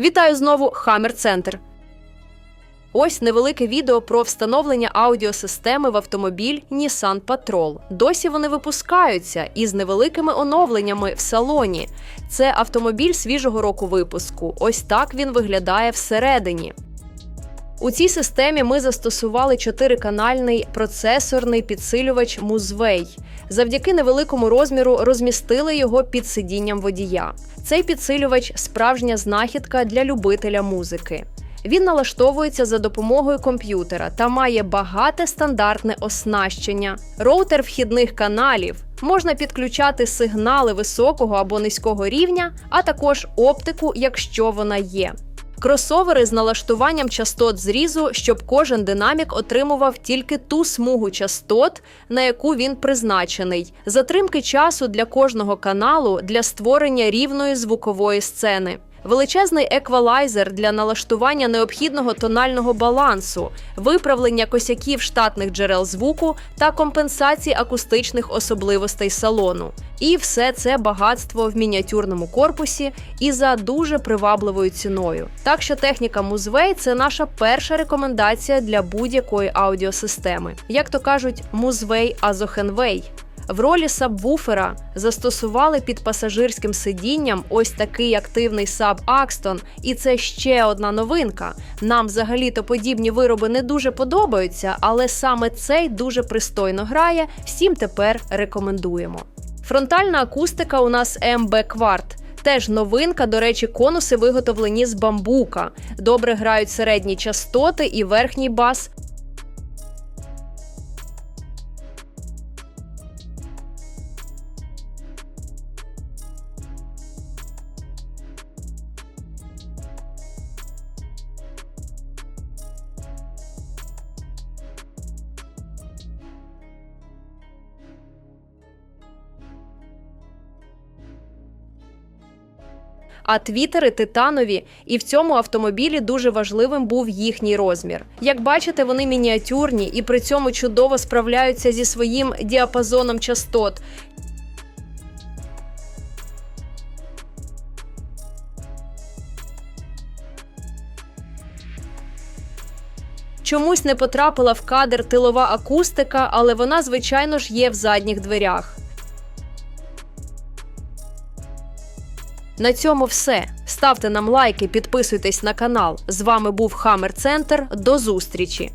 Вітаю знову Хаммер Центр. Ось невелике відео про встановлення аудіосистеми в автомобіль Nissan Patrol. Досі вони випускаються із невеликими оновленнями в салоні. Це автомобіль свіжого року випуску. Ось так він виглядає всередині. У цій системі ми застосували чотириканальний процесорний підсилювач Muzway. Завдяки невеликому розміру розмістили його під сидінням водія. Цей підсилювач справжня знахідка для любителя музики. Він налаштовується за допомогою комп'ютера та має багате стандартне оснащення, роутер вхідних каналів. Можна підключати сигнали високого або низького рівня, а також оптику, якщо вона є. Кросовери з налаштуванням частот зрізу, щоб кожен динамік отримував тільки ту смугу частот, на яку він призначений. Затримки часу для кожного каналу для створення рівної звукової сцени. Величезний еквалайзер для налаштування необхідного тонального балансу, виправлення косяків штатних джерел звуку та компенсації акустичних особливостей салону. І все це багатство в мініатюрному корпусі і за дуже привабливою ціною. Так що техніка Музвей це наша перша рекомендація для будь-якої аудіосистеми. Як то кажуть, Музвей Азохенвей. В ролі сабвуфера застосували під пасажирським сидінням ось такий активний саб Акстон, і це ще одна новинка. Нам взагалі-то подібні вироби не дуже подобаються, але саме цей дуже пристойно грає. Всім тепер рекомендуємо. Фронтальна акустика у нас MB Quart. Теж новинка, до речі, конуси виготовлені з бамбука. Добре грають середні частоти і верхній бас. А твітери титанові, і в цьому автомобілі дуже важливим був їхній розмір. Як бачите, вони мініатюрні і при цьому чудово справляються зі своїм діапазоном частот. Чомусь не потрапила в кадр тилова акустика, але вона, звичайно ж, є в задніх дверях. На цьому все. Ставте нам лайки, підписуйтесь на канал. З вами був Хамер Центр. До зустрічі!